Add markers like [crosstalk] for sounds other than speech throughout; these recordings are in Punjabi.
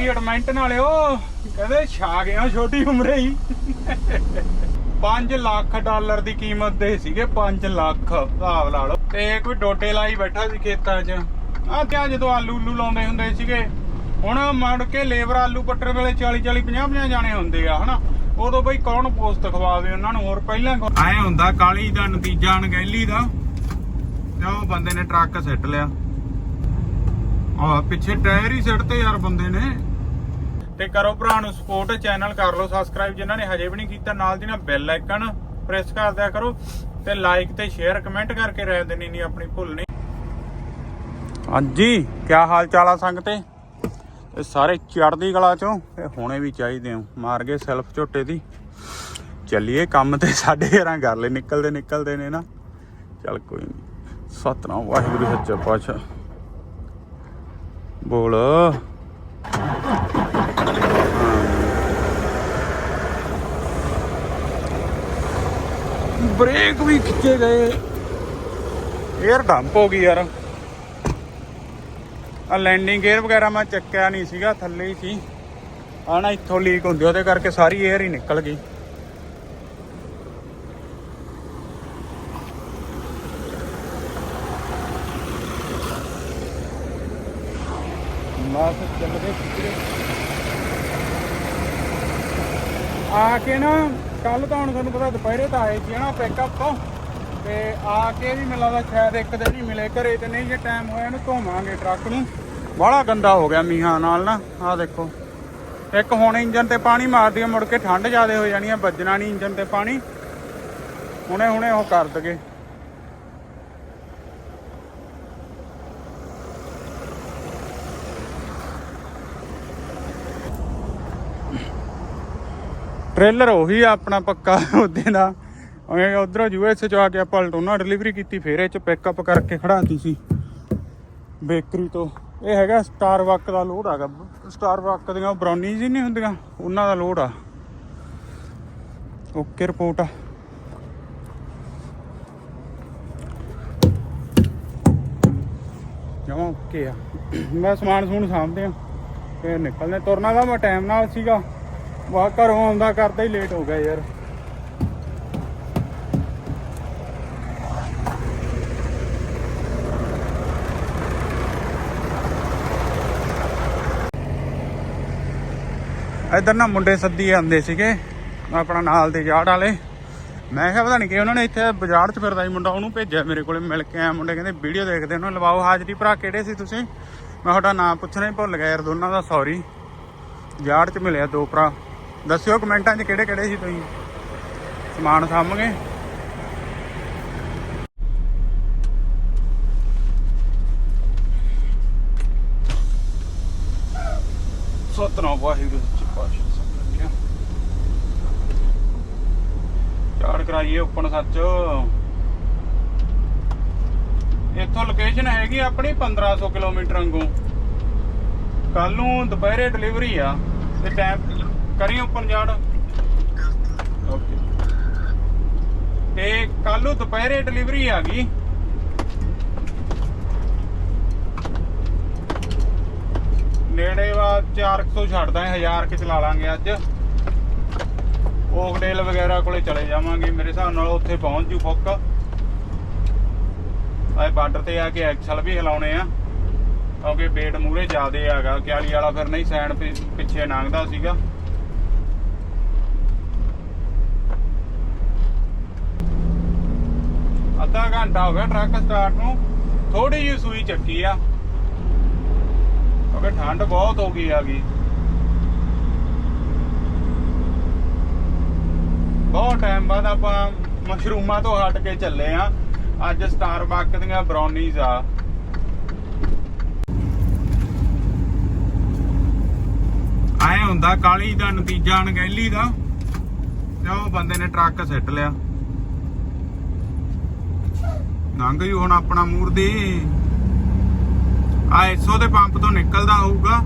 ਵੀ ਐਡਮੈਂਟਨ ਵਾਲਿਓ ਕਹਿੰਦੇ ਛਾ ਗਿਆ ਛੋਟੀ ਉਮਰੇ ਹੀ। 5 ਲੱਖ ਡਾਲਰ ਦੀ ਕੀਮਤ ਦੇ ਸੀਗੇ 5 ਲੱਖ ਹਿਸਾਬ ਲਾ ਲਓ। ਤੇ ਕੋਈ ਡੋਡੇ ਲਾਈ ਬੈਠਾ ਸੀ ਖੇਤਾਂ 'ਚ। ਆ ਤੇ ਜਦੋਂ ਆਲੂ ਉਲੂ ਲਾਉਂਦੇ ਹੁੰਦੇ ਸੀਗੇ? ਹੁਣ ਮੜ ਕੇ ਲੇਬਰ ਆਲੂ ਪੱਟਣ ਵੇਲੇ 40 40 50 50 ਜਾਣੇ ਹੁੰਦੇ ਆ, ਹਨਾ? ਉਦੋਂ ਬਈ ਕੌਣ ਪੋਸਟ ਖਵਾਵੇ ਉਹਨਾਂ ਨੂੰ? ਹੋਰ ਪਹਿਲਾਂ ਐ ਹੁੰਦਾ ਕਾਲੀ ਦਾ ਨਤੀਜਾ ਅਣਗਹਿਲੀ ਦਾ। ਤੇ ਉਹ ਬੰਦੇ ਨੇ ਟਰੱਕ ਸਿੱਟ ਲਿਆ। ਆ ਪਿੱਛੇ ਟਾਇਰ ਹੀ ਸਿੱਟ ਤੇ ਯਾਰ ਬੰਦੇ ਨੇ। ਤੇ ਕਰੋ ਭਰਾ ਨੂੰ ਸਪੋਰਟ ਚੈਨਲ ਕਰ ਲਓ ਸਬਸਕ੍ਰਾਈਬ ਜਿਨ੍ਹਾਂ ਨੇ ਹਜੇ ਵੀ ਨਹੀਂ ਕੀਤਾ, ਨਾਲ ਦੀ ਨਾਲ ਬੈਲ ਆਈਕਨ ਪ੍ਰੈਸ ਕਰ ਦਿਆ ਕਰੋ ਤੇ ਲਾਈਕ ਤੇ ਸ਼ੇਅਰ ਕਮੈਂਟ ਕਰਕੇ ਰਹਿ ਦੇਣੀ ਨਹੀਂ, ਆਪਣੀ ਭੁੱਲ ਨਹੀਂ। ਹਾਂਜੀ ਕੀ ਹਾਲ ਚਾਲ ਆ ਸੰਗਤੇ ਇਹ ਸਾਰੇ ਚੜਦੀ ਕਲਾ ਚੋਂ ਤੇ ਹੁਣੇ ਵੀ ਚਾਹੀਦੇ ਹੋ, ਮਾਰ ਗਏ ਸੈਲਫ ਝੋਟੇ ਦੀ। ਚੱਲੀਏ ਕੰਮ ਤੇ, ਸਾਡੇ ਘਰਾਂ ਕਰ ਲੈ ਨਿਕਲਦੇ ਨਿਕਲਦੇ ਨੇ ਨਾ। ਚੱਲ ਕੋਈ ਨਹੀਂ ਸਤਨਾਮ, ਵਾਹਿਗੁਰੂ ਸੱਚਾ ਪਾਤਸ਼ਾਹ। ਬੋਲ। ਬ੍ਰੇਕ ਵੀ ਖਿੱਚੇ ਗਏ। 에ਅਰ ਡੰਪ ਹੋ ਗਈ ਯਾਰ। ਆ ਲੈਂਡਿੰਗ ਗੇਅਰ ਵਗੈਰਾ ਮੈਂ ਚੱਕਿਆ ਨਹੀਂ ਸੀਗਾ, ਥੱਲੇ ਹੀ ਸੀ। ਆ ਨਾ ਇੱਥੋਂ ਲੀਕ ਹੁੰਦੀ, ਉਹਦੇ ਕਰਕੇ ਸਾਰੀ 에ਅਰ ਹੀ ਨਿਕਲ ਗਈ। ਬਸ ਚੱਲ ਆ ਕੇ ਨਾ ਕੱਲ ਤਾਂ ਹੁਣ ਤੁਹਾਨੂੰ ਪਤਾ ਦੁਪਹਿਰੇ ਤਾਂ ਆਏ ਸੀ ਨਾ ਪਿਕਅਪ ਤੋਂ। ਤੇ ਆ ਕੇ ਵੀ ਮੈਨੂੰ ਲੱਗਦਾ ਸ਼ਾਇਦ ਇੱਕ ਦਿਨ ਹੀ ਮਿਲੇ ਘਰੇ ਤੇ ਨਹੀਂ ਜੇ ਟਾਈਮ ਹੋਇਆ ਇਹਨੂੰ ਧੋਵਾਂਗੇ ਟਰੱਕ ਨੂੰ। ਬਾਹਲਾ ਗੰਦਾ ਹੋ ਗਿਆ ਮੀਂਹਾਂ ਨਾਲ ਨਾ, ਆਹ ਦੇਖੋ। ਇੱਕ ਹੁਣ ਇੰਜਨ ਤੇ ਪਾਣੀ ਮਾਰਦੀ ਮੁੜ ਕੇ ਠੰਡ ਜ਼ਿਆਦੇ ਹੋ ਜਾਣੀ ਆ, ਵੱਜਣਾ ਨਹੀਂ ਇੰਜਨ ਤੇ ਪਾਣੀ। ਹੁਣੇ ਹੁਣੇ ਉਹ ਕਰ ਦਗੇ। ਟ੍ਰੇਲਰ ਉਹੀ ਆ ਆਪਣਾ ਪੱਕਾ ਉਹਦੇ ਦਾ। ਉਹ ਉਧਰੋਂ ਯੂਐਸ ਚ ਆ ਕੇ ਆਪਾਂ ਲਟੋਨਾ ਡਿਲੀਵਰੀ ਕੀਤੀ, ਫੇਰ ਇਹ ਚ ਪਿਕਅਪ ਕਰਕੇ ਖੜਾਤੀ ਸੀ। ਬੇਕਰੀ ਤੋਂ। ਇਹ ਹੈਗਾ ਸਟਾਰ ਵਕ ਦਾ ਲੋਡ ਹੈਗਾ ਸਟਾਰ ਵਕ ਦੀਆਂ ਬਰਾਉਨੀਜ਼ ਹੀ ਨਹੀਂ ਹੁੰਦੀਆਂ, ਉਹਨਾਂ ਦਾ ਲੋਡ ਆ। ਓਕੇ ਰਿਪੋਰਟ ਆ। ਜਮਾ ਓਕੇ ਆ। ਮੈਂ ਸਮਾਨ ਸਮੂਨ ਸਾਂਭਦੇ ਆ ਫੇਰ ਨਿਕਲਨੇ ਤੁਰਨਾ ਦਾ ਮੈਂ ਟਾਈਮ ਨਾਲ ਸੀਗਾ। ਵਾ ਘਰੋਂ ਆਉਂਦਾ ਕਰਦਾ ਹੀ ਲੇਟ ਹੋ ਗਿਆ ਯਾਰ। ਇਧਰ ਨਾ ਮੁੰਡੇ ਸੱਦੀ ਆਂਦੇ ਸੀਗੇ, ਆਪਣਾ ਨਾਲ ਦੇ ਜਾੜ ਵਾਲੇ। ਮੈਂ ਕਿਹਾ ਪਤਾ ਨਹੀਂ ਕਿ ਉਹਨਾਂ ਨੇ ਇੱਥੇ ਬਾਜ਼ਾਰ 'ਚ ਫਿਰਦਾ ਸੀ, ਮੁੰਡਾ ਉਹਨੂੰ ਭੇਜਿਆ ਮੇਰੇ ਕੋਲੇ ਮਿਲ ਕੇ ਆਇਆ। ਮੁੰਡੇ ਕਹਿੰਦੇ ਵੀਡੀਓ ਦੇਖਦੇ ਉਹਨਾਂ ਲਵਾਓ, ਹਾਜ਼ਰੀ ਭਰਾ ਕਿਹੜੇ ਸੀ ਤੁਸੀਂ? ਮੈਂ ਤੁਹਾਡਾ ਨਾਮ ਪੁੱਛਣਾ ਹੀ ਭੁੱਲ ਗਿਆ ਯਾਰ, ਦੋਨਾਂ ਦਾ ਸੌਰੀ ਜਾੜ 'ਚ ਮਿਲਿਆ ਦੋ ਭਰਾ। ਦੱਸਿਓ ਕਮੈਂਟਾਂ 'ਚ ਕਿਹੜੇ ਕਿਹੜੇ ਸੀ ਤੁਸੀਂ? ਸਮਾਨ ਸਾਂਭਗੇ? ਸਤਨਾਮ ਵਾਹਿਗੁਰੂ ਸੱਚੇ ਪਾਤਸ਼ਾਹ ਸਭ ਰੱਖਿਆ ਚਾੜ ਕਰਾਈਏ ਓਪਨ ਸੱਚ। ਇੱਥੋਂ ਲੋਕੇਸ਼ਨ ਹੈਗੀ ਆਪਣੀ 1500 ਕਿਲੋਮੀਟਰ ਵਾਂਗੂ। ਕੱਲ ਨੂੰ ਦੁਪਹਿਰੇ ਡਿਲੀਵਰੀ ਆ, ਤੇ ਟਾਈਮ ਕਰੀ ਓਪਨ ਜਾੜ? ਓਕੇ। ਤੇ ਕੱਲ ਨੂੰ ਦੁਪਹਿਰੇ ਡਿਲੀਵਰੀ ਆ ਗਈ। ਨੇੜੇ ਵਾ 400 ਛੱਡਦਾ 1000 ਕਿ ਚਲਾ ਲਾਂਗੇ ਅੱਜ। ਓਕਡੇਲ ਵਗੈਰਾ ਕੋਲੇ ਚਲੇ ਜਾਵਾਂਗੇ, ਮੇਰੇ ਹਿਸਾਬ ਨਾਲ ਉੱਥੇ ਪਹੁੰਚ ਜੂ ਫੁੱਕ। ਆਏ ਬਾਰਡਰ ਤੇ ਆ ਕੇ ਐਕਸਲ ਵੀ ਹਿਲਾਉਣੇ ਆ। ਕਿਉਂਕਿ ਵੇਟ ਮੂਰੇ ਜ਼ਿਆਦੇ ਹੈਗਾ ਕਿਆਲੀ ਵਾਲਾ ਫਿਰ ਨਹੀਂ ਸੈਂਡ ਪਿੱਛੇ ਲੰਘਦਾ ਸੀਗਾ। ਅੱਧਾ ਘੰਟਾ ਹੋ ਗਿਆ ਟਰੱਕ ਸਟਾਰਟ ਨੂੰ। ਥੋੜੀ ਜਿਹੀ ਸੂਈ ਚੱਕੀ ਆ। ਕਿਉਂਕਿ ਠੰਡ ਬਹੁਤ ਹੋ ਗਈ ਆ ਗਈ ਬਹੁਤ ਟਾਈਮ ਬਾਅਦ ਆਪਾਂ ਮਸ਼ਰੂਮਾਂ ਤੋਂ ਹਟ ਕੇ ਚੱਲੇ ਆ। ਅੱਜ ਸਟਾਰਬਕ ਦੀਆਂ ਬਰਾਉਨੀਜ਼ ਆ। ਆਏ ਹੁੰਦਾ ਕਾਲੀ ਦਾ ਨਤੀਜਾ ਅਣਗਹਿਲੀ ਦਾ। ਤੇ ਉਹ ਬੰਦੇ ਨੇ ਟਰੱਕ ਸਿੱਟ ਲਿਆ। ਲੰਘ ਗਈ ਹੁਣ ਆਪਣਾ ਮੂਰਦੀ ਆ 100 ਦੇ ਪੰਪ ਤੋਂ ਨਿਕਲਦਾ ਹੋਊਗਾ।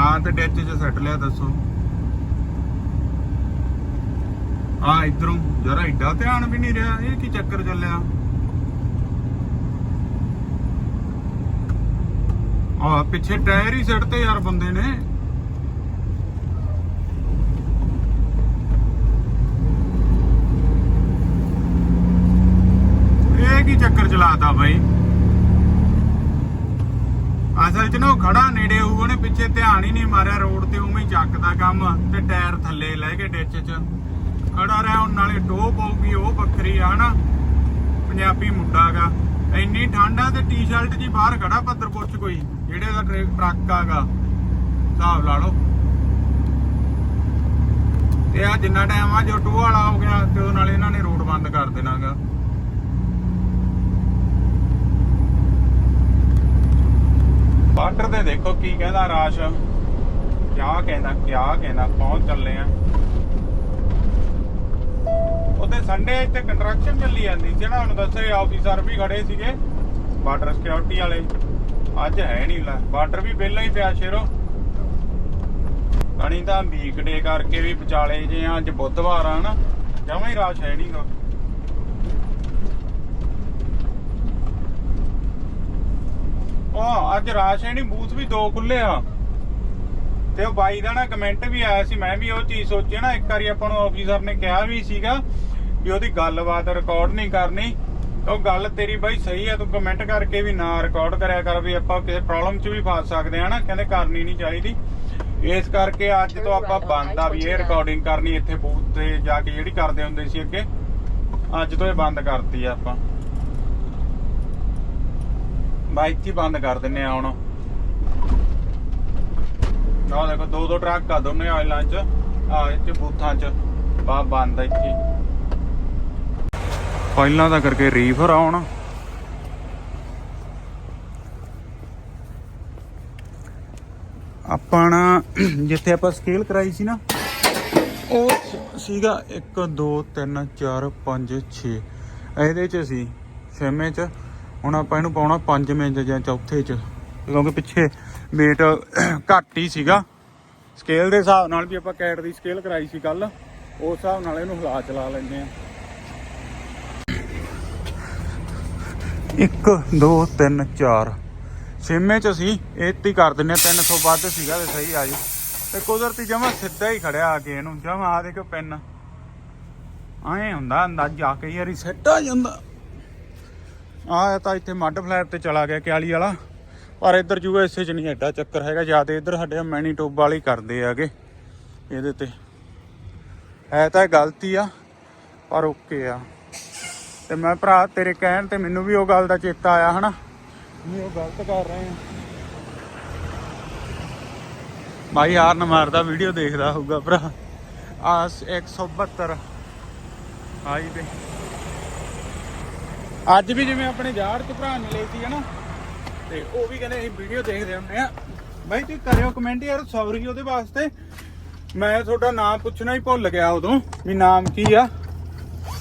ਆ ਤੇ ਡਿੱਚ 'ਚ ਸੱਟ ਲਿਆ ਦੱਸੋ। ਆ ਇਧਰੋਂ ਜਰਾ ਏਡਾ ਧਿਆਨ ਵੀ ਨਹੀਂ ਰਿਹਾ, ਇਹ ਕੀ ਚੱਕਰ ਚੱਲਿਆ? ਆ ਪਿੱਛੇ ਟਾਇਰ ਹੀ ਸੱਟ ਤੇ ਯਾਰ ਬੰਦੇ ਨੇ। ਇਹ ਕੀ ਚੱਕਰ ਚਲਾਤਾ ਬਾਈ? ਅਸਲ 'ਚ ਨਾ ਉਹ ਖੜਾ ਨੇੜੇ ਹੋਊ, ਉਹਨੇ ਪਿੱਛੇ ਧਿਆਨ ਹੀ ਨਹੀਂ ਮਾਰਿਆ, ਰੋਡ ਤੇ ਉਵੇਂ ਹੀ ਚੱਕਦਾ ਕੰਮ ਤੇ ਟਾਇਰ ਥੱਲੇ ਲੈ ਕੇ ਡਿੱਚ 'ਚ। ਖੜਾ ਰਿਹਾ ਹੁਣ ਨਾਲੇ ਟੋ ਪਊਗੀ ਉਹ ਬੱਕਰੀ ਆ ਨਾ, ਪੰਜਾਬੀ ਮੁੰਡਾ ਗਾ। ਇੰਨੀ ਠੰਡ ਆ ਤੇ ਟੀ-ਸ਼ਰਟ ਜੀ ਬਾਹਰ ਖੜਾ ਪੱਧਰ ਪੁੱਛ ਕੋਈ, ਜਿਹੜੇ ਦਾ ਟਰੈਕ ਟਰੱਕ ਆਗਾ, ਹਿਸਾਬ ਲਾ ਲਓ। ਤੇ ਆ ਜਿੰਨਾ ਟਾਈਮ ਆ, ਜੋ ਟੋ ਵਾਲਾ ਹੋ ਗਿਆ, ਤੇ ਉਹਦੇ ਨਾਲ ਇਹਨਾਂ ਨੇ ਰੋਡ ਬੰਦ ਕਰ ਦੇਣਾਗਾ ਬਾਰਡਰ ਤੇ ਦੇਖੋ ਕੀ ਕਹਿੰਦਾ ਰਾਸ਼ ਕਿਆ ਕਹਿੰਦਾ ਕਿਆ ਕਹਿੰਦਾ ਪਹੁੰਚ ਚੱਲੇ ਆ? ਉਹਦੇ ਸੰਡੇ ਇੱਥੇ ਕੰਸਟਰਕਸ਼ਨ ਚੱਲੀ ਜਾਂਦੀ ਸੀ ਨਾ ਦੱਸੇ ਆਫੀਸਰ ਵੀ ਖੜੇ ਸੀਗੇ ਬਾਰਡਰ ਸਿਕਿਉਰਿਟੀ ਵਾਲੇ। ਅੱਜ ਹੈ ਨਹੀਂ ਲੈ ਬਾਰਡਰ ਵੀ ਪਹਿਲਾਂ ਹੀ ਪਿਆ ਸ਼ੇਰੋ। ਕਣੀ ਤਾਂ ਵੀਕਡੇ ਕਰਕੇ ਵੀ ਵਿਚਾਲੇ ਜੇ ਅੱਜ ਬੁੱਧਵਾਰ ਆ ਨਾ, ਜਮਾਂ ਹੀ ਰਾਸ਼ ਹੈ ਨਹੀਂਗਾ ਉਹ ਅੱਜ ਰਾਸ਼ਨ ਹੀ ਬੂਥ ਵੀ ਦੋ ਖੁੱਲੇ ਆ। ਤੇ ਉਹ ਬਾਈ ਦਾ ਨਾ ਕਮੈਂਟ ਵੀ ਆਇਆ ਸੀ ਮੈਂ ਵੀ ਉਹ ਚੀਜ਼ ਸੋਚੀ ਨਾ ਇੱਕ ਵਾਰੀ ਆਪਾਂ ਨੂੰ ਆਫੀਸਰ ਨੇ ਕਿਹਾ ਵੀ ਸੀਗਾ ਵੀ ਉਹਦੀ ਗੱਲਬਾਤ ਰਿਕਾਰਡ ਨਹੀਂ ਕਰਨੀ। ਉਹ ਗੱਲ ਤੇਰੀ ਬਾਈ ਸਹੀ ਆ ਤੂੰ ਕਮੈਂਟ ਕਰਕੇ ਵੀ ਨਾ ਰਿਕਾਰਡ ਕਰਿਆ ਕਰ ਵੀ ਆਪਾਂ ਕਿਸੇ ਪ੍ਰੋਬਲਮ 'ਚ ਵੀ ਫਸ ਸਕਦੇ ਆ ਨਾ ਕਹਿੰਦੇ ਕਰਨੀ ਨਹੀਂ ਚਾਹੀਦੀ। ਇਸ ਕਰਕੇ ਅੱਜ ਤੋਂ ਆਪਾਂ ਬੰਦ ਆ ਵੀ ਇਹ ਰਿਕਾਰਡਿੰਗ ਕਰਨੀ ਇੱਥੇ ਬੂਥ ਤੇ ਜਾ ਕੇ ਜਿਹੜੀ ਕਰਦੇ ਹੁੰਦੇ ਸੀ ਅੱਗੇ ਅੱਜ ਤੋਂ ਇਹ ਬੰਦ ਕਰਤੀ ਆ ਆਪਾਂ। ਬਾਈਕ ਹੀ ਬੰਦ ਕਰ ਦਿੰਨੇ ਆ ਹੁਣ। ਆਹ ਦੇਖੋ, ਦੋ ਦੋ ਟਰੱਕ ਆ ਦੋਨੇ ਆਇਲਾਂ ਚ। ਆ ਇੱਥੇ ਬੂਥਾਂ ਚ। ਬਾ ਬੰਦ ਆ ਇੱਥੇ। ਪਹਿਲਾਂ ਤਾਂ ਕਰਕੇ ਰੀਫਰ ਆਉਣ ਆਪਣਾ ਜਿੱਥੇ ਆਪਾਂ ਸਕੇਲ ਕਰਾਈ ਸੀ ਨਾ, ਉਹ ਸੀਗਾ 1 2 3 4 5 6 ਇਹਦੇ ਚ ਸੀ ਛੇਵੇਂ ਚ। ਹੁਣ ਆਪਾਂ ਇਹਨੂੰ ਪਾਉਣਾ ਪੰਜਵੇਂ ਚ ਜਾਂ ਚੌਥੇ ਚ, ਕਿਉਂਕਿ ਪਿੱਛੇ weight ਘੱਟ ਹੀ ਸੀਗਾ। ਸਕੇਲ ਦੇ ਹਿਸਾਬ ਨਾਲ ਵੀ ਆਪਾਂ ਕੈਟ ਦੀ ਸਕੇਲ ਕਰਾਈ ਸੀ ਕੱਲ ਉਸ ਹਿਸਾਬ ਨਾਲ ਇਹਨੂੰ ਹਿਲਾ ਚਲਾ ਲੈਂਦੇ ਆ 1 2 3 4 ਛੇਵੇਂ ਚ ਅਸੀਂ ਇਹ ਤੇ ਹੀ ਕਰ ਦਿੰਨੇ ਆ 300 ਵੱਧ ਸੀਗਾ ਤੇ ਸਹੀ ਆ ਜੀ ਤੇ ਕੁਦਰਤੀ ਜਮਾ ਸਿੱਧਾ ਹੀ ਖੜਿਆ ਆ ਕੇ ਇਹਨੂੰ। ਜਮਾ ਆ ਦੇਖੋ ਪੈਨ ਆਏ ਹੁੰਦਾ ਅੰਦਾਜ਼ਾ, ਕਈ ਵਾਰੀ ਸੈੱਟ ਜਾਂਦਾ ਆ ਤਾਂ ਇੱਥੇ ਮੱਡ ਫਲੈਟ ਤੇ ਚਲਾ ਗਿਆ ਕਿਆਲੀ ਵਾਲਾ। ਪਰ ਇੱਧਰ ਯੂਐਸਏ ਚ ਨਹੀਂ ਐਡਾ ਚੱਕਰ ਹੈਗਾ ਜ਼ਿਆਦਾ ਇੱਧਰ ਸਾਡੇ ਮੈਨੀਟੋਬ ਵਾਲੀ ਕਰਦੇ ਆਗੇ ਇਹਦੇ ਤੇ। ਹੈ ਤਾਂ ਇਹ ਗਲਤੀ ਆ, ਪਰ ਓਕੇ ਆ। ਤੇ ਮੈਂ ਭਰਾ, ਤੇਰੇ ਕਹਿਣ ਤੇ ਮੈਨੂੰ ਵੀ ਉਹ ਗੱਲ ਦਾ ਚੇਤਾ ਆਇਆ, ਹਨਾ? ਵੀ ਉਹ ਗਲਤ ਕਰ ਰਹੇ ਆ। ਭਾਈ ਹਾਰਨ ਮਾਰਦਾ, ਵੀਡੀਓ ਦੇਖਦਾ ਹੋਊਗਾ ਭਰਾ। ਆ 172 ਆਈ ਤੇ। ਅੱਜ ਵੀ ਜਿਵੇਂ ਆਪਣੇ ਯਾਰ ਤੇ ਭਰਾ ਮਿਲੇ ਸੀ, ਹਨਾ? ਤੇ ਉਹ ਵੀ ਕਹਿੰਦੇ ਅਸੀਂ ਵੀਡੀਓ ਦੇਖਦੇ ਹੁੰਦੇ ਆ। ਬਾਈ, ਤੁਸੀਂ ਕਰਿਓ ਕਮੈਂਟ ਯਾਰ ਸੌਰੀ ਉਹਦੇ ਵਾਸਤੇ। ਮੈਂ ਤੁਹਾਡਾ ਨਾਮ ਪੁੱਛਣਾ ਹੀ ਭੁੱਲ ਗਿਆ ਉਦੋਂ, ਵੀ ਨਾਮ ਕੀ ਆ?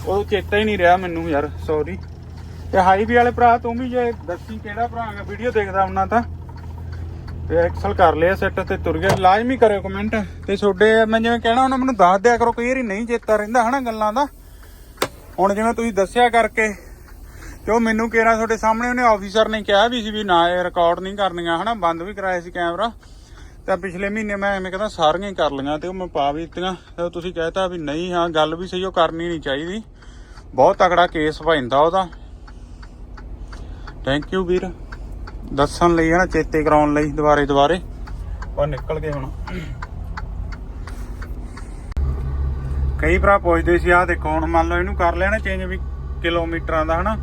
ਉਹ ਚੇਤਾ ਹੀ ਨਹੀਂ ਰਿਹਾ ਮੈਨੂੰ ਯਾਰ ਸੌਰੀ ਤੇ ਹਾਈਵੀ ਵਾਲੇ ਭਰਾ, ਤੂੰ ਵੀ ਜੇ ਦੱਸੀ ਕਿਹੜਾ ਭਰਾ ਹੈ ਵੀਡੀਓ ਦੇਖਦਾ ਹੁੰਨਾ ਤਾਂ। ਤੇ ਐਕਸਲ ਕਰ ਲਿਆ ਸੈੱਟ ਤੇ ਤੁਰ ਗਿਆ। ਲਾਜ਼ਮੀ ਕਰਿਓ ਕਮੈਂਟ ਤੇ ਤੁਹਾਡੇ, ਮੈਂ ਜਿਵੇਂ ਕਹਿਣਾ ਉਹਨਾਂ ਮੈਨੂੰ ਦੱਸ ਦਿਆ ਕਰੋ, ਕਈ ਵਾਰੀ ਨਹੀਂ ਚੇਤਾ ਰਹਿੰਦਾ, ਹਨਾ, ਗੱਲਾਂ ਦਾ। ਹੁਣ ਜਿਵੇਂ ਤੁਸੀਂ ਦੱਸਿਆ ਕਰਕੇ ਤੇ ਉਹ ਮੈਨੂੰ ਕਿਹਾ ਤੁਹਾਡੇ ਸਾਹਮਣੇ, ਉਹਨੇ ਆਫੀਸਰ ਨੇ ਕਿਹਾ ਵੀ ਸੀ ਵੀ ਨਾ ਇਹ ਰਿਕਾਰਡ ਨਹੀਂ ਕਰਨੀਆਂ, ਹਨਾ, ਬੰਦ ਵੀ ਕਰਾਇਆ ਸੀ ਕੈਮਰਾ ਤਾਂ ਪਿਛਲੇ ਮਹੀਨੇ ਮੈਂ ਐਵੇਂ ਕਹਿੰਦਾ ਸਾਰੀਆਂ ਹੀ ਕਰ ਲਈਆਂ ਤੇ ਉਹ ਮੈਂ ਪਾ ਵੀ ਦਿੱਤੀਆਂ। ਤੇ ਤੁਸੀਂ ਕਹਿਤਾ ਵੀ ਨਹੀਂ, ਹਾਂ, ਗੱਲ ਵੀ ਸਹੀ, ਉਹ ਕਰਨੀ ਨਹੀਂ ਚਾਹੀਦੀ। ਬਹੁਤ ਤਕੜਾ ਕੇਸ ਪੈਂਦਾ ਉਹਦਾ। ਥੈਂਕ ਯੂ ਵੀਰ। ਦੱਸਣ ਲਈ ਹੈ ਨਾ ਚੇਤੇ ਕਰਾਉਣ ਲਈ, ਦੁਬਾਰੇ ਦੁਬਾਰੇ। ਪਰ ਨਿਕਲ ਗਏ ਹੁਣ। ਕਈ ਭਰਾ ਪੁੱਛਦੇ ਸੀ ਆ ਦੇਖੋ, ਹੁਣ ਮੰਨ ਲਓ ਇਹਨੂੰ ਕਰ ਲਿਆ ਨਾ ਚੇਂਜ ਵੀ ਕਿਲੋਮੀਟਰਾਂ ਦਾ, ਹਨਾ।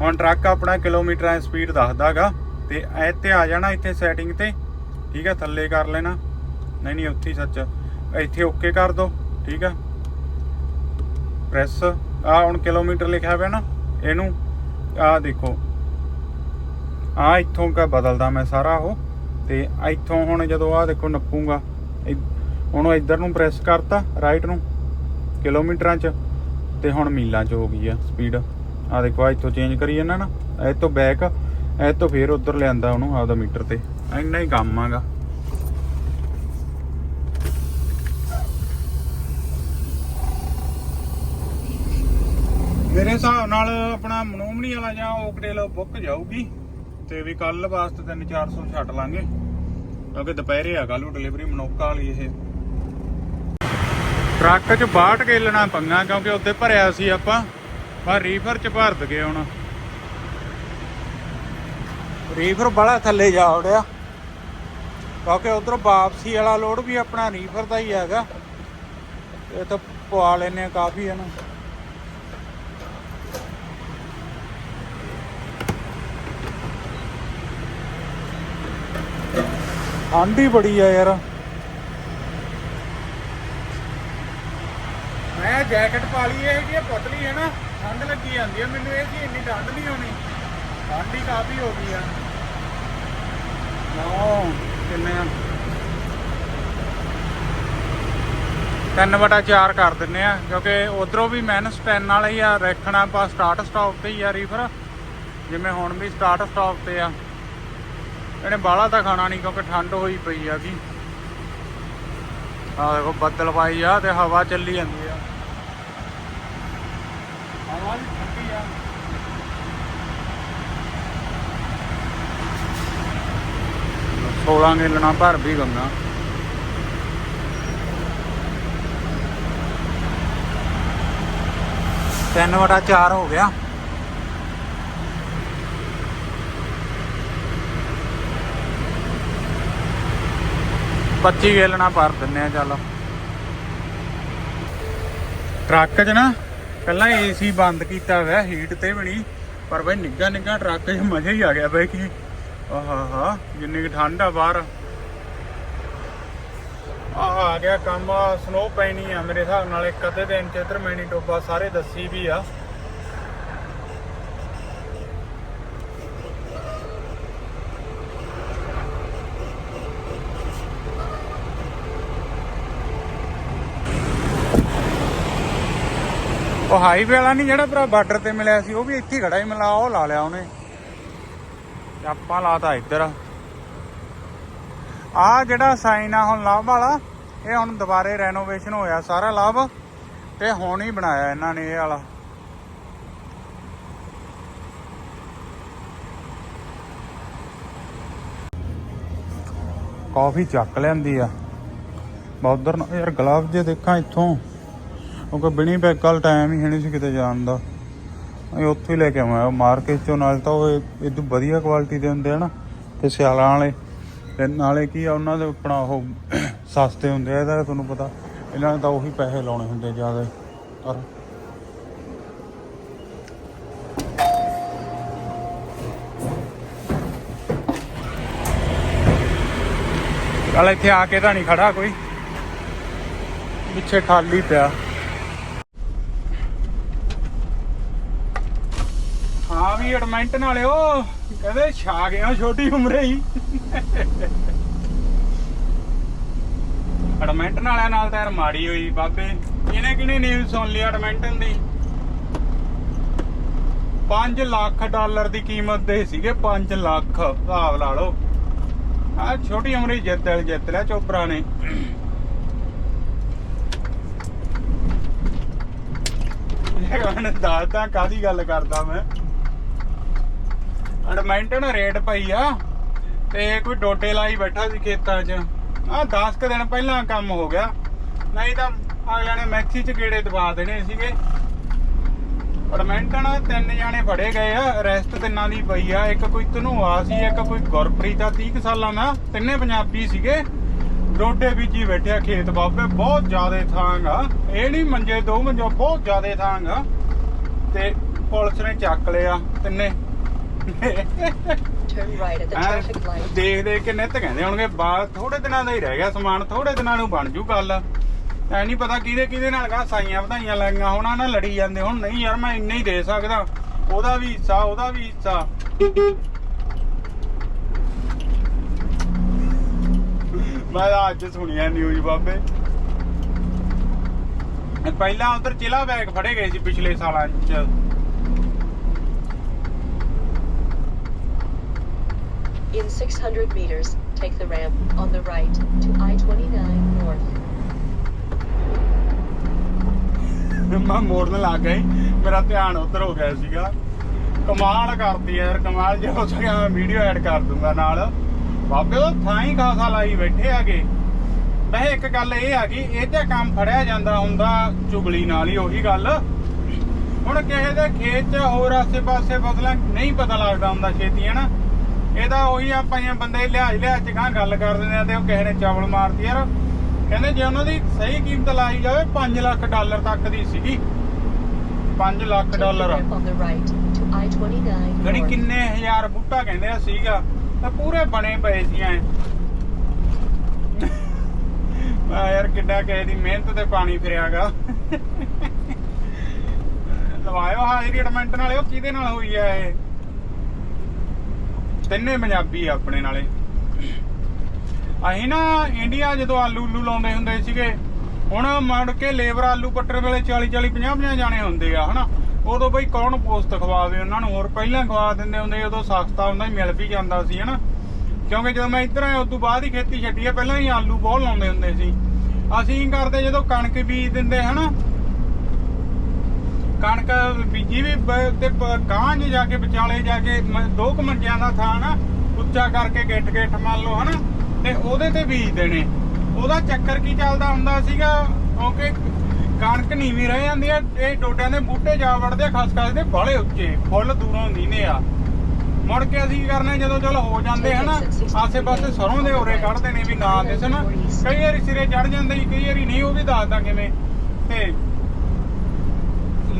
ਹੁਣ ਟਰੱਕ ਆਪਣਾ ਕਿਲੋਮੀਟਰਾਂ ਦੀ ਸਪੀਡ ਦੱਸਦਾਗਾ ਤੇ ਇੱਥੇ ਆ ਜਾਣਾ ਇੱਥੇ ਸੈਟਿੰਗ ਤੇ, ਠੀਕ ਹੈ ਥੱਲੇ ਕਰ ਲੈਣਾ। ਨਹੀਂ ਨਹੀਂ, ਉੱਥੇ ਹੀ ਸੱਚ, ਇੱਥੇ ਓਕੇ ਕਰ ਦੋ, ਠੀਕ ਆ। ਪ੍ਰੈਸ ਆ ਹੁਣ ਕਿਲੋਮੀਟਰ ਲਿਖਿਆ ਪਿਆ ਨਾ, ਇਹਨੂੰ, ਆ ਦੇਖੋ। ਆ ਇੱਥੋਂ ਕਾ ਬਦਲਦਾ ਮੈਂ ਸਾਰਾ ਉਹ, ਤੇ ਇੱਥੋਂ ਹੁਣ ਜਦੋਂ ਆ ਦੇਖੋ ਨੱਪੂਗਾ ਹੁਣ ਇੱਧਰ ਨੂੰ ਪ੍ਰੈਸ ਕਰਤਾ ਰਾਈਟ ਨੂੰ, ਕਿਲੋਮੀਟਰਾਂ ਚ, ਤੇ ਹੁਣ ਮੀਲਾਂ ਚ ਹੋ ਗਈ ਆ ਸਪੀਡ ਆ ਦੇਖੋ ਆ ਇੱਥੋਂ ਚੇਂਜ ਕਰੀ ਜਾਂਦਾ ਨਾ ਇਹ ਤੋਂ ਬੈਕ ਇਹ ਤੋਂ ਫੇਰ ਉਧਰ ਲਿਆਂਦਾ ਉਹਨੂੰ ਆਪਦਾ ਮੀਟਰ ਤੇ। ਇੰਨਾ ਹੀ ਕੰਮ ਆਗਾ। ਮੇਰੇ ਹਿਸਾਬ ਨਾਲ ਆਪਣਾ ਮਨੋਮਣੀ ਵਾਲਾ ਜਾਂ ਓਕਡੇਲ ਬੁੱਕ ਜਾਊਗੀ, ਤੇ ਵੀ ਕੱਲ ਵਾਸਤੇ 3-400 ਛੱਡ ਲਾਂਗੇ। ਕਿਉਂਕਿ ਦੁਪਹਿਰੇ ਆ ਕੱਲ ਨੂੰ ਡਿਲੀਵਰੀ ਮਨੋਕਾ ਵਾਲੀ ਇਹ। ਟਰੱਕ 'ਚ ਬਾਹਟ ਕੇ ਪੰਗਾ, ਕਿਉਂਕਿ ਉੱਤੇ ਭਰਿਆ ਸੀ ਆਪਾਂ। ਪਰ ਰੀਫਰ 'ਚ ਭਰ ਦਗੇ ਹੁਣ। ਰੀਫਰ ਬੜਾ ਥੱਲੇ ਜਾ ਉੜਿਆ ਕਿਉਂਕਿ ਉਧਰੋਂ ਵਾਪਸੀ ਵਾਲਾ ਲੋਡ ਵੀ ਆਪਣਾ ਰੀਫਰ ਦਾ ਹੀ ਹੈਗਾ। ਇਹ ਤਾਂ ਪਵਾ ਲੈਨੇ ਆ ਕਾਫੀ ਹੈ ਨਾ ਠੰਡ ਹੀ ਬੜੀ ਆ ਯਾਰ। ਮੈਂ ਜੈਕਟ ਪਾ ਲਈ ਇਹ ਕਿ ਪਤਲੀ ਹੈ ਨਾ ਠੰਡ ਲੱਗੀ ਜਾਂਦੀ ਆ, ਮੈਨੂੰ ਇਹ ਸੀ ਇੰਨੀ ਠੰਡ ਨਹੀਂ ਹੋਣੀ। ਠੰਡ ਹੀ ਕਾਫੀ ਹੋ ਗਈ ਆ। ਨੋ ਕਿੰਨੇ ਆ? ਤਿੰਨ ਵਟਾ ਚਾਰ ਕਰ ਦਿੰਨੇ ਆ, ਕਿਉਂਕਿ ਉਧਰੋਂ ਵੀ ਮਾਈਨਸ 10 ਨਾਲ ਹੀ ਆ, ਰੱਖਣਾ ਆਪਾਂ ਸਟਾਰਟ ਸਟਾਪ ਤੇ ਹੀ ਆ ਰੀਫਰ ਜਿਵੇਂ ਹੁਣ ਵੀ ਸਟਾਰਟ ਸਟਾਪ ਤੇ ਆ। ਇਹਨੇ ਬਾਹਲਾ ਤਾਂ ਖਾਣਾ ਨਹੀਂ, ਕਿਉਂਕਿ ਠੰਡ ਹੋਈ ਪਈ ਆ ਕੀ ਆ ਦੇਖੋ, ਬੱਦਲ ਪਾਈ ਆ ਤੇ ਹਵਾ ਚੱਲੀ ਜਾਂਦੀ ਆ। ਹਵਾ ਵੀ ਠੰਡੀ ਆ ਸੋਲਾਂ ਗੇਲਣਾ ਭਰ ਵੀ ਗੰਗਾ। ਤਿੰਨ ਵਟਾ ਚਾਰ ਹੋ ਗਿਆ। ਪੱਚੀ ਗੇਲਣਾ ਭਰ ਦਿੰਨੇ ਆ ਚੱਲ। ਟਰੱਕ 'ਚ ਨਾ ਪਹਿਲਾਂ ਏਸੀ ਬੰਦ ਕੀਤਾ ਹੋਇਆ ਹੀਟ ਤੇ ਵੀ ਨਹੀਂ, ਪਰ ਬਈ ਨਿੱਗਾ ਨਿੱਗਾ ਟਰੱਕ 'ਚ ਮਜ਼ਾ ਹੀ ਆ ਗਿਆ ਬਈ ਕੀ। ਆਹਾ ਹਾ ਜਿੰਨੀ ਕਿ ਠੰਡ ਆ ਬਾਹਰ। ਆਹ ਆ ਗਿਆ ਕੰਮ ਸਨੋ ਪੈਣੀ ਆ ਮੇਰੇ ਹਿਸਾਬ ਨਾਲ, ਇੱਕ ਅੱਧੇ ਦਿਨ ਚ ਇਧਰ ਮੈਨੀਟੋਬਾ ਸਾਰੇ ਦੱਸੀ ਵੀ ਆ। ਉਹ ਹਾਈਵੇ ਵਾਲਾ ਨਹੀਂ ਜਿਹੜਾ ਭਰਾ ਬਾਰਡਰ ਤੇ ਮਿਲਿਆ ਸੀ, ਉਹ ਵੀ ਇੱਥੇ ਹੀ ਖੜਾ ਹੀ ਮਿਲਾ ਉਹ ਲਾ ਲਿਆ ਉਹਨੇ। ਤੇ ਆਪਾਂ ਲਾਤਾ ਇੱਧਰ। ਆ ਜਿਹੜਾ ਸਾਈਨ ਆ, ਹੁਣ ਲਾਭ ਵਾਲਾ, ਇਹ ਹੁਣ ਦੁਬਾਰੇ ਰੈਨੋਵੇਸ਼ਨ ਹੋਇਆ ਸਾਰਾ ਲਾਭ, ਤੇ ਹੁਣ ਹੀ ਬਣਾਇਆ ਇਹਨਾਂ ਨੇ ਇਹ ਵਾਲਾ। ਕਾਫੀ ਚੱਕ ਲੈਂਦੀ ਆ। ਮੈਂ ਉਧਰ ਯਾਰ ਗਲਾਵ ਜੇ ਦੇਖਾਂ ਇੱਥੋਂ। ਕਿਉਂਕਿ ਬਿਨੀ ਬੈਗ ਕੱਲ ਟਾਈਮ ਹੀ ਹੈ ਨਹੀਂ ਸੀ ਕਿਤੇ ਜਾਣ ਦਾ। ਅਸੀਂ ਉੱਥੋਂ ਹੀ ਲੈ ਕੇ ਆਵਾਂ ਮਾਰਕੀਟ ਚੋਂ ਨਾਲ ਤਾਂ ਉਹ ਇਦੋਂ ਵਧੀਆ ਕੁਆਲਿਟੀ ਦੇ ਹੁੰਦੇ ਆ ਨਾ। ਤੇ ਸਿਆਲਾਂ ਵਾਲੇ। ਤੇ ਨਾਲੇ ਕੀ ਆ, ਉਹਨਾਂ ਦੇ ਆਪਣਾ ਉਹ [coughs] ਸਸਤੇ ਹੁੰਦੇ ਆ ਇਹਦਾ ਤੁਹਾਨੂੰ ਪਤਾ। ਇਹਨਾਂ ਨੇ ਤਾਂ ਉਹੀ ਪੈਸੇ ਲਾਉਣੇ ਹੁੰਦੇ ਜ਼ਿਆਦਾ। ਪਰ ਚੱਲ ਇੱਥੇ ਆ ਕੇ ਤਾਂ ਨਹੀਂ ਖੜਾ ਕੋਈ। ਪਿੱਛੇ ਖਾਲੀ ਪਿਆ। ਹਾਂ ਵੀ ਐਡਮੈਂਟਨ ਵਾਲਿਓ ਕਹਿੰਦੇ ਛਾ ਗਿਆ ਛੋਟੀ ਉਮਰੇ ਹੀ। ਐਡਮੈਂਟਨ ਵਾਲਿਆਂ ਨਾਲ ਤਾਂ ਯਾਰ ਮਾੜੀ ਹੋਈ ਬਾਬੇ। ਇਹਨੇ ਕਿਹਨੇ ਨਿਊਜ਼ ਸੁਣ ਲਈ ਐਡਮੈਂਟਨ ਦੀ? 5 ਲੱਖ ਡਾਲਰ ਦੀ ਕੀਮਤ ਦੇ ਸੀਗੇ 5 ਲੱਖ, ਭਾਵ ਲਾ ਲਓ। ਆ ਛੋਟੀ ਉਮਰੇ ਹੀ ਜਿੱਤ ਜਿੱਤ ਲਿਆ ਚੋਪਰਾ ਨੇ। ਇਹ ਉਹਨੇ ਦੱਸਦਾ ਕਾਦੀ ਗੱਲ ਕਰਦਾ ਮੈਂ। ਐਡਮੈਂਟਨ ਰੇਟ ਪਈ ਆ ਤੇ ਕੋਈ ਡੋਡੇ ਲਾਈ ਬੈਠਾ ਸੀ ਖੇਤਾਂ 'ਚ। ਆ 10 ਕੁ ਦਿਨ ਪਹਿਲਾਂ ਕੰਮ ਹੋ ਗਿਆ। ਨਹੀਂ ਤਾਂ ਅਗਲਿਆਂ ਨੇ ਮੈਕਸੀ 'ਚ ਗੇੜੇ ਦਵਾ ਦੇਣੇ ਸੀਗੇ। ਐਡਮੈਂਟਨ ਤਿੰਨ ਜਾਣੇ ਫੜੇ ਗਏ ਆ ਰੈਸਟ ਤਿੰਨਾਂ ਦੀ ਪਈ ਆ। ਇੱਕ ਕੋਈ ਧਨੂਆ ਸੀ, ਇੱਕ ਕੋਈ ਗੁਰਪ੍ਰੀਤ ਆ 30 ਸਾਲਾਂ ਦਾ। ਤਿੰਨੇ ਪੰਜਾਬੀ ਸੀਗੇ। ਡੋਡੇ ਬੀਜੀ ਹੀ ਬੈਠਿਆ ਖੇਤ ਬਾਬੇ, ਬਹੁਤ ਜ਼ਿਆਦੇ ਥਾਂਗ ਆ। ਇਹ ਨਹੀਂ ਮੰਜੇ ਦੋ ਮੰਜੋ, ਬਹੁਤ ਜ਼ਿਆਦੇ ਥਾਂਗ ਆ। ਤੇ ਪੁਲਿਸ ਨੇ ਚੱਕ ਲਿਆ ਤਿੰਨੇ। Turn right at the ਹੈਂ? traffic light. ਦੇਖ ਦੇਖ ਕੇ ਨਿੱਤ ਕਹਿੰਦੇ ਹੋਣਗੇ ਬਾਅਦ ਥੋੜੇ ਦਿਨਾਂ ਦਾ ਹੀ ਰਹਿ ਗਿਆ ਸਮਾਨ ਥੋੜੇ ਦਿਨਾਂ ਨੂੰ ਬਣ ਜੂ ਗੱਲ। ਐ ਨਹੀਂ ਪਤਾ ਕਿਹਦੇ ਕਿਹਦੇ ਨਾਲ ਗਾ ਸਾਈਆਂ ਵਧਾਈਆਂ ਲਾਈਆਂ ਹੋਣਾ ਨਾ ਲੜੀ ਜਾਂਦੇ ਹੁਣ। ਨਹੀਂ ਯਾਰ ਮੈਂ ਇੰਨਾ ਹੀ ਦੇ ਸਕਦਾ। ਉਹਦਾ ਵੀ ਹਿੱਸਾ ਉਹਦਾ ਵੀ ਹਿੱਸਾ। ਮੈਂ ਅੱਜ ਸੁਣਿਆ ਨਿਊਜ਼ ਬਾਬੇ। ਪਹਿਲਾਂ ਉਧਰ ਜ਼ਿਲ੍ਹਾ ਬੈਗ ਫੜੇ ਗਏ ਸੀ ਪਿਛਲੇ ਸਾਲਾਂ ਚ। In 600 meters, take the ramp on the right to I-29 North. ਮੈਂ ਮੋੜਨ ਲੱਗ ਗਈ। ਮੇਰਾ ਧਿਆਨ ਉਧਰ ਹੋ ਗਿਆ ਸੀਗਾ। ਕਮਾਲ ਕਰਦੀ ਯਾਰ ਕਮਾਲ ਜੇ ਹੋ ਸਕਿਆ ਮੈਂ ਵੀਡੀਓ ਐਡ ਕਰ ਦੂੰਗਾ ਨਾਲ। ਬਾਬੇ ਉਹ ਥਾਂ ਹੀ ਖਾਸਾ ਲਾਈ ਬੈਠੇ ਆਗੇ ਵੈਸੇ ਇੱਕ ਗੱਲ ਇਹ ਆ ਗਈ ਇਹ ਤੇ ਕੰਮ ਫੜਿਆ ਜਾਂਦਾ ਹੁੰਦਾ ਚੁਗਲੀ ਨਾਲ ਹੀ ਉਹੀ ਗੱਲ। ਹੁਣ ਕਿਸੇ ਦੇ ਖੇਤ 'ਚ ਹੋਰ ਆਸੇ-ਪਾਸੇ ਫਸਲਾਂ ਨਹੀਂ ਪਤਾ ਲੱਗਦਾ ਹੁੰਦਾ ਛੇਤੀ ਹੈ ਨਾ ਇਹਦਾ ਉਹੀ ਆਪਾਂ ਇਹ ਬੰਦੇ ਲਿਹਾਜ਼ ਲਿਹਾਜ਼ ਚ ਗਾਂ ਗੱਲ ਕਰ ਦਿੰਦੇ ਆ ਤੇ ਉਹ ਕਿਸੇ ਨੇ ਚਾਵਲ ਮਾਰਦੀ ਯਾਰ। ਕਹਿੰਦੇ ਜੇ ਉਹਨਾਂ ਦੀ ਸਹੀ ਕੀਮਤ ਲਾਈ ਜਾਵੇ 5 ਲੱਖ ਡਾਲਰ ਤੱਕ ਦੀ ਸੀਗੀ। 5 lakh dollar. ramp on the right to I-29 ਗਣੀ. ਕਿੰਨੇ ਹਜ਼ਾਰ ਬੂਟਾ ਕਹਿੰਦੇ ਆ ਸੀਗਾ। ਤਾਂ ਪੂਰੇ ਬਣੇ ਪਏ ਸੀ ਐ। ਆ ਯਾਰ ਕਿੱਡਾ ਕਿਸੇ ਦੀ ਮਿਹਨਤ ਤੇ ਪਾਣੀ ਫਿਰਿਆਗਾ। ਲਵਾਇਓ ਹਾਜ਼ਰੀ ਐਡਮੈਂਟ ਨਾਲੇ ਉਹ ਕਿਹਦੇ ਨਾਲ ਹੋਈ ਆ ਇਹ? ਤਿੰਨੇ ਪੰਜਾਬੀ ਆ ਆਪਣੇ ਨਾਲੇ। ਅਸੀਂ ਨਾ ਇੰਡੀਆ ਜਦੋਂ ਆਲੂ ਉਲੂ ਲਾਉਂਦੇ ਹੁੰਦੇ ਸੀਗੇ, ਹੁਣ ਮੜ ਕੇ ਲੇਬਰ ਆਲੂ ਪੱਟਰ ਵੇਲੇ 40 40 50 50 ਜਾਣੇ ਹੁੰਦੇ ਆ, ਹਨਾ? ਉਦੋਂ ਬਈ ਕੌਣ ਪੋਸਟ ਖਵਾਵੇ ਉਹਨਾਂ ਨੂੰ? ਹੋਰ ਪਹਿਲਾਂ ਖਵਾ ਦਿੰਦੇ ਹੁੰਦੇ, ਉਦੋਂ ਸਸਤਾ ਹੁੰਦਾ ਹੀ ਮਿਲ ਵੀ ਜਾਂਦਾ ਸੀ, ਹਨਾ? ਕਿਉਂਕਿ ਜਦੋਂ ਮੈਂ ਇੱਧਰ ਆਇਆ ਉਸ ਤੋਂ ਬਾਅਦ ਹੀ ਖੇਤੀ ਛੱਡੀ ਆ, ਪਹਿਲਾਂ ਹੀ ਆਲੂ ਬਹੁਤ ਲਾਉਂਦੇ ਹੁੰਦੇ ਸੀ। ਅਸੀਂ ਕਰਦੇ, ਜਦੋਂ ਕਣਕ ਬੀਜ ਦਿੰਦੇ, ਹਨਾ? ਕਣਕ ਬੀਜੀ ਵੀ ਬ- ਤੇ ਪ- ਗਾਂਹ 'ਚ ਜਾ ਕੇ, ਵਿਚਾਲੇ ਜਾ ਕੇ ਦੋ ਕੁ ਮੰਜਿਆਂ ਦਾ ਥਾਂ ਨਾ ਉੱਚਾ ਕਰਕੇ ਗਿੱਟ ਗਿੱਟ ਮੰਨ ਲਓ ਹਨਾ, ਤੇ ਉਹਦੇ ਤੇ ਬੀਜ ਦੇਣੇ ਉਹਦਾ ਚੱਕਰ ਕੀ ਚੱਲਦਾ ਹੁੰਦਾ ਸੀਗਾ, ਕਿਉਂਕਿ ਕਣਕ ਨੀਵੀਂ ਰਹਿ ਜਾਂਦੀ ਆ, ਇਹ ਡੋਡਿਆਂ ਦੇ ਬੂਟੇ ਜਾ ਵੜਦੇ ਆ, ਖਸ ਖਸ ਦੇ ਬਾਲੇ ਉੱਚੇ, ਫੁੱਲ ਦੂਰੋਂ ਦੀਨੇ ਆ। ਮੁੜ ਕੇ ਅਸੀਂ ਕੀ ਕਰਨਾ, ਜਦੋਂ ਚਲ ਹੋ ਜਾਂਦੇ ਹਨਾ ਆਸੇ ਪਾਸੇ ਸਰੋਂ ਦੇ ਉਰੇ ਕੱਢਦੇ ਨੇ ਵੀ ਨਾ ਦਿਸਣ। ਕਈ ਵਾਰੀ ਸਿਰੇ ਚੜ ਜਾਂਦੇ ਕਈ ਵਾਰੀ ਨਹੀਂ, ਉਹ ਵੀ ਦੱਸਦਾ ਕਿਵੇਂ। ਤੇ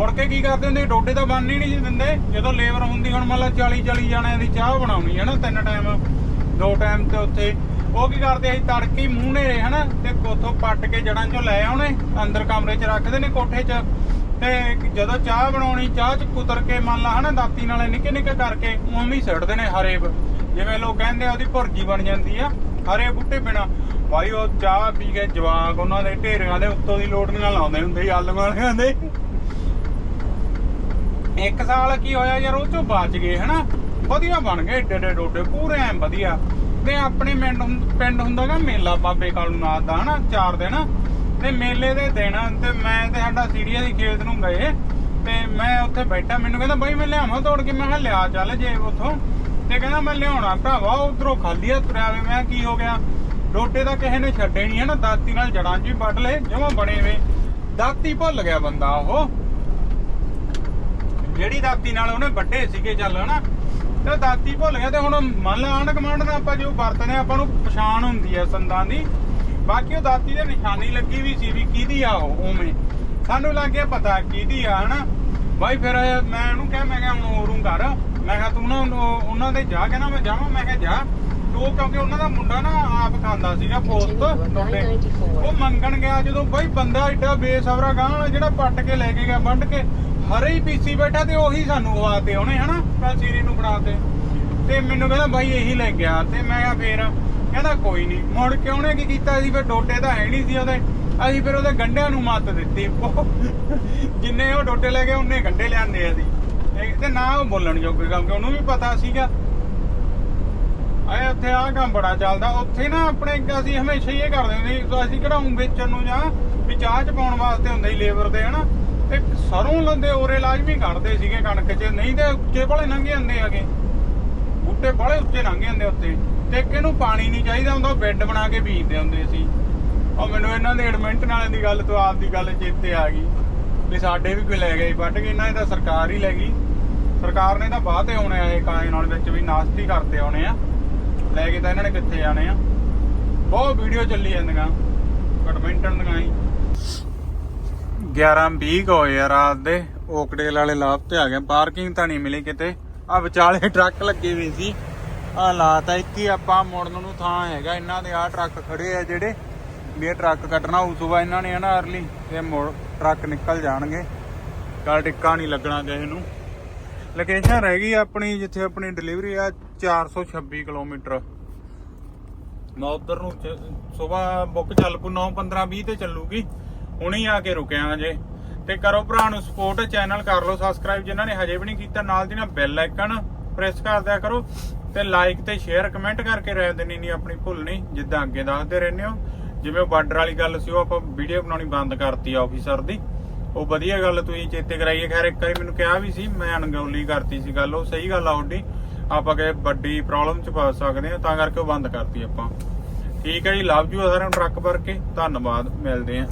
ਮੁੜ ਕੇ ਕੀ ਕਰਦੇ ਹੁੰਦੇ, ਡੋਡੇ ਤਾਂ ਬੰਨ ਹੀ ਨਹੀਂ ਦਿੰਦੇ। ਜਦੋਂ ਲੇਬਰ ਹੁੰਦੀ, ਹੁਣ ਮੰਨ ਲਾ 40 40 ਜਣਿਆਂ ਦੀ ਚਾਹ ਬਣਾਉਣੀ ਹੈ ਨਾ, ਤਿੰਨ ਟਾਈਮ ਦੋ ਟਾਈਮ ਤੇ ਉੱਥੇ। ਉਹ ਕੀ ਕਰਦੇ ਸੀ ਤੜਕੇ ਮੂੰਹ ਨੇਰੇ, ਹਨਾ, ਤੇ ਕੋਥੋਂ ਪੱਟ ਕੇ ਜੜਾਂ ਚੋਂ ਲੈ ਆਉਣੇ, ਅੰਦਰ ਕਮਰੇ 'ਚ ਰੱਖਦੇ ਨੇ ਕੋਠੇ 'ਚ। ਤੇ ਜਦੋਂ ਚਾਹ ਬਣਾਉਣੀ, ਚਾਹ 'ਚ ਕੁਤਰ ਕੇ ਮੰਨ ਲਾ, ਹਨਾ, ਦਾਤੀ ਨਾਲੇ ਨਿੱਕੇ ਨਿੱਕੇ ਕਰਕੇ ਉਵੇਂ ਹੀ ਨੇ ਹਰੇ ਜਿਵੇਂ ਲੋਕ ਕਹਿੰਦੇ ਆ, ਉਹਦੀ ਭੁਰਜੀ ਬਣ ਜਾਂਦੀ ਆ, ਹਰੇ ਬੂਟੇ ਬਿਨਾ। ਭਾਈ, ਉਹ ਚਾਹ ਪੀ ਕੇ ਜਵਾਕ ਉਹਨਾਂ ਦੇ ਢੇਰਿਆਂ ਦੇ ਉੱਤੋਂ ਦੀ ਲੋਟਣੀਆਂ ਲਾਉਂਦੇ ਹੁੰਦੇ ਸੀ ਆਲੂ ਵਾਲਿਆਂ ਦੇ। ਇੱਕ ਸਾਲ ਕੀ ਹੋਇਆ ਯਾਰ, ਉਹ ਚੋਂ ਬਚ ਗਏ, ਹਨਾ? ਵਧੀਆ ਬਣ ਗਏ ਏਡੇ ਏਡੇ ਡੋਡੇ, ਪੂਰੇ ਐ ਵਧੀਆ। ਤੇ ਆਪਣੇ ਪਿੰਡ ਪਿੰਡ ਹੁੰਦਾਗਾ ਮੇਲਾ ਬਾਬੇ ਕਾਲੂ ਨਾਥ ਦਾ, ਹਨਾ? ਚਾਰ ਦਿਨ। ਤੇ ਮੇਲੇ ਦੇ ਦਿਨ ਤੇ ਮੈਂ ਤੇ ਸਾਡਾ ਸੀੜੀਆ ਦੀ ਖੇਤ ਨੂੰ ਗਏ, ਤੇ ਮੈਂ ਉੱਥੇ ਬੈਠਾ, ਮੈਨੂੰ ਕਹਿੰਦਾ, ਬਾਈ, ਮੈਂ ਲਿਆਵਾਂ ਤੋੜ ਕੇ। ਮੈਂ ਕਿਹਾ, ਲਿਆ ਚੱਲ ਜੇ ਉਥੋਂ। ਤੇ ਕਹਿੰਦਾ, ਮੈਂ ਲਿਆਉਣਾ ਭਰਾਵਾ ਉਧਰੋਂ ਖਾਲੀ ਆ ਤੁਰਿਆ ਵੇ। ਮੈਂ ਕਿਹਾ, ਕੀ ਹੋ ਗਿਆ? ਡੋਡੇ ਤਾਂ ਕਿਸੇ ਨੇ ਛੱਡੇ ਨਹੀਂ ਹਨਾ? ਦਾਤੀ ਨਾਲ ਜੜਾਂ 'ਚ ਵੀ ਵੱਢ ਲਏ, ਜਮਾਂ ਬਣੇ ਵੇ। ਦਾਤੀ ਭੁੱਲ ਗਿਆ ਬੰਦਾ ਉਹ। ਜਿਹੜੀ ਦਾਤੀ ਨਾਲ ਉਹਨੇ ਵੱਡੇ ਸੀਗੇ ਚੱਲ ਹਨਾ? ਤੇ ਦਾਤੀ ਭੁੱਲ ਗਿਆ ਤੇ ਹੁਣ ਮੰਨ ਲਾ ਆਂਢ ਗੁਆਂਢ ਨਾਲ ਆਪਾਂ ਜੋ ਵਰਤਦੇ ਆਪਾਂ ਨੂੰ ਪਛਾਣ ਹੁੰਦੀ ਆ ਸੰਦਾਂ ਦੀ। ਬਾਕੀ ਉਹ ਦਾਤੀ ਦੇ ਨਿਸ਼ਾਨੀ ਲੱਗੀ ਵੀ ਸੀ ਵੀ ਕਿਹਦੀ ਆ ਉਹ ਉਵੇਂ। ਸਾਨੂੰ ਲੱਗ ਗਿਆ ਪਤਾ ਕਿਹਦੀ ਆ ਹਨਾ? ਬਾਈ ਫਿਰ ਮੈਂ ਉਹਨੂੰ ਕਿਹਾ ਮੈਂ ਕਿਹਾ ਹੁਣ ਹੋਰੂ ਕਰ। ਮੈਂ ਕਿਹਾ ਤੂੰ ਨਾ ਉਹ- ਉਹਨਾਂ ਦੇ ਜਾ ਕੇ ਨਾ ਮੈਂ ਜਾਵਾਂ ਮੈਂ ਕਿਹਾ ਜਾ। ਉਹ ਕਿਉਂਕਿ ਉਹਨਾਂ ਦਾ ਮੁੰਡਾ ਨਾ ਆਪ ਖਾਂਦਾ ਸੀਗਾ ਪੋਸਟ ਟੋਟੇ ਉਹ ਮੰਗਣ ਗਿਆ ਜਦੋਂ ਬਾਈ ਬੰਦਾ ਏਡਾ ਬੇਸਬਰਾ ਗਾਂ ਜਿਹੜਾ ਪੱਟ ਕੇ ਲੈ ਕੇ ਗਿਆ ਵੱਢ ਕੇ। ਹਰੇ ਹੀ ਪੀਸੀ ਬੈਠਾ ਤੇ ਉਹੀ ਸਾਨੂੰ ਖਵਾਤੇ ਉਹਨੇ, ਹਨਾ? ਮੈਂ ਸੀਰੀ ਨੂੰ ਫੜਾਤੇ ਤੇ ਮੈਨੂੰ ਕਹਿੰਦਾ, ਬਾਈ, ਇਹੀ ਲੈ ਗਿਆ ਤੇ ਮੈਂ ਕਿਹਾ, ਫੇਰ? ਕਹਿੰਦਾ, ਕੋਈ ਨਹੀਂ ਮੁੜ ਕੇ ਉਹਨੇ ਕੀ ਕੀਤਾ? ਸੀ ਫਿਰ ਡੋਟੇ ਤਾਂ ਹੈ ਨਹੀਂ ਸੀ ਉਹਦੇ। ਅਸੀਂ ਫਿਰ ਉਹਦੇ ਗੰਢਿਆਂ ਨੂੰ ਮੱਤ ਦਿੱਤੀ। ਜਿੰਨੇ ਉਹ ਡੋਟੇ ਲੈ ਗਏ, ਉਹਨੇ ਗੰਢੇ ਲਿਆਂਦੇ ਅਸੀਂ। ਇਹ- ਤੇ ਨਾ ਉਹ ਬੋਲਣ ਜੋਗੇ ਕਿਉਂਕਿ ਉਹਨੂੰ ਵੀ ਪਤਾ ਸੀਗਾ। ਆਏ ਉੱਥੇ ਆ ਕੰਮ ਬੜਾ ਚੱਲਦਾ। ਉੱਥੇ ਨਾ ਆਪਣੇ ਅਸੀਂ ਹਮੇਸ਼ਾ ਹੀ ਇਹ ਕਰਦੇ ਹੁੰਦੇ ਸੀ ਅਸੀਂ ਕਿਹੜਾ ਊਂ ਵੇਚਣ ਨੂੰ ਜਾਂ ਵੀ ਚਾਹ ਚ ਪਾਉਣ ਵਾਸਤੇ ਹੁੰਦੇ ਸੀ, ਲੇਬਰ ਦੇ ਹਨਾ? ਤੇ ਸਰੋਂ ਲੰਦੇ ਔਰੇ ਲਾਜ਼ਮੀ ਕੱਢਦੇ ਸੀਗੇ ਕਣਕ 'ਚ। ਨਹੀਂ ਤੇ ਉੱਚੇ ਭਲੇ ਲੰਘੇ ਜਾਂਦੇ ਹੈਗੇ। ਬੂਟੇ ਬੜੇ ਉੱਚੇ ਲੰਘੇ ਜਾਂਦੇ ਉੱਤੇ। ਤੇ ਕਿਹਨੂੰ ਪਾਣੀ ਨਹੀਂ ਚਾਹੀਦਾ ਹੁੰਦਾ, ਉਹ ਬੈੱਡ ਬਣਾ ਕੇ ਬੀਜਦੇ ਹੁੰਦੇ ਸੀ। ਉਹ ਮੈਨੂੰ ਇਹਨਾਂ ਦੇ ਐਡਮਿੰਟ ਨਾਲੇ ਦੀ ਗੱਲ ਤੋਂ ਆਪ ਦੀ ਗੱਲ ਚੇਤੇ ਆ ਗਈ। ਵੀ ਸਾਡੇ ਵੀ ਕੋਈ ਲੈ ਗਏ। ਵੱਢ ਕੇ ਇਹਨਾਂ ਦੀ ਤਾਂ ਸਰਕਾਰ ਹੀ ਲੈ ਗਈ। ਸਰਕਾਰ ਨੇ ਤਾਂ ਬਾਅਦ ਤੇ ਆਉਣੇ ਆ ਇਹ ਕਾਲੇ ਨਾਲ ਵਿੱਚ ਵੀ, ਨਾਸਤੀ ਕਰਤੇ ਆਉਣੇ ਆ। ਲੈ ਕੇ ਤਾਂ ਇਹਨਾਂ ਨੇ ਕਿੱਥੇ ਜਾਣੇ ਆ। ਬਹੁਤ ਵੀਡੀਓ ਚੱਲੀ ਜਾਂਦੀਆਂ। ਐਡਮਿੰਟਨ ਦੀਆਂ ਹੀ। 11 20 ਹੋਏ ਆ ਰਾਤ ਦੇ ਓਕਡੇਲ ਵਾਲੇ ਲਾਭ ਤੇ ਆ ਗਏ ਪਾਰਕਿੰਗ ਤਾਂ ਨਹੀਂ ਮਿਲੀ ਕਿਤੇ। ਆ ਵਿਚਾਲੇ ਟਰੱਕ ਲੱਗੇ ਹੋਏ ਸੀ। ਆ ਲਾਤਾ ਇੱਕ ਆਪਾਂ ਮੁੜਨ ਨੂੰ ਥਾਂ ਹੈਗਾ। ਇਹਨਾਂ ਦੇ ਆ ਟਰੱਕ ਖੜੇ ਆ ਜਿਹੜੇ। ਵੀ ਇਹ ਟਰੱਕ ਕੱਟਣਾ ਉਸ ਤੋਂ ਬਾਅਦ ਇਹਨਾਂ ਨੇ ਨਾ ਅਰਲੀ ਇਹ ਮੁੜ ਟਰੱਕ ਨਿਕਲ ਜਾਣਗੇ। ਕੱਲ ਟਿੱਕਾ ਨਹੀਂ ਲੱਗਣਾ ਕਿਸੇ ਨੂੰ। ਲੋਕੇਸ਼ਨ ਰਹਿ ਗਈ ਆਪਣੀ, ਜਿੱਥੇ ਆਪਣੀ ਡਿਲੀਵਰੀ ਆ 426 ਕਿਲੋਮੀਟਰ। ਮੈਂ ਉਧਰ ਨੂੰ ਸਵੇਰ ਬੁੱਕ ਚੱਲ ਪੂ 9 15 20 ਤੇ ਚੱਲੂਗੀ। ਹੁਣੇ ਆ ਕੇ ਰੁਕਿਆ ਜੇ ਤੇ ਕਰੋ ਭਰਾ ਨੂੰ ਸਪੋਰਟ ਚੈਨਲ ਕਰ ਲਓ ਸਬਸਕ੍ਰਾਈਬ ਜਿਨ੍ਹਾਂ ਨੇ ਹਜੇ ਵੀ ਨਹੀਂ ਕੀਤਾ, ਨਾਲ ਦੀ ਨਾਲ ਬੈਲ ਆਈਕਨ ਪ੍ਰੈਸ ਕਰ ਦਿਆ ਕਰੋ। ਤੇ ਲਾਈਕ ਤੇ ਸ਼ੇਅਰ ਕਮੈਂਟ ਕਰਕੇ ਰਹਿ ਦੇਣੀ ਨਹੀਂ ਆਪਣੀ ਭੁੱਲ ਨਹੀਂ ਜਿੱਦਾਂ ਅੱਗੇ ਦੱਸਦੇ ਰਹਿੰਦੇ ਹੋ। ਜਿਵੇਂ ਬਾਰਡਰ ਵਾਲੀ ਗੱਲ ਸੀ, ਉਹ ਆਪਾਂ ਵੀਡੀਓ ਬਣਾਉਣੀ ਬੰਦ ਕਰਤੀ ਆ ਆਫੀਸਰ ਦੀ। ਉਹ ਵਧੀਆ ਗੱਲ ਤੁਸੀਂ ਚੇਤੇ ਕਰਾਈਏ। ਖੈਰ, ਇੱਕ ਵਾਰੀ ਮੈਨੂੰ ਕਿਹਾ ਵੀ ਸੀ, ਮੈਂ ਅਣਗੌਲੀ ਕਰਤੀ ਸੀ ਗੱਲ, ਉਹ ਸਹੀ ਗੱਲ ਆ ਤੁਹਾਡੀ ਆਪਾਂ ਕਿ ਵੱਡੀ ਪ੍ਰੋਬਲਮ ਚ ਫਸ ਸਕਦੇ ਆ, ਤਾਂ ਕਰਕੇ ਉਹ ਬੰਦ ਕਰਤੀ ਆਪਾਂ। ਠੀਕ ਹੈ ਜੀ ਲਵ ਯੂ ਸਾਰਿਆਂ ਨੂੰ ਟਰੱਕ ਭਰ ਕੇ। ਧੰਨਵਾਦ, ਮਿਲਦੇ ਆ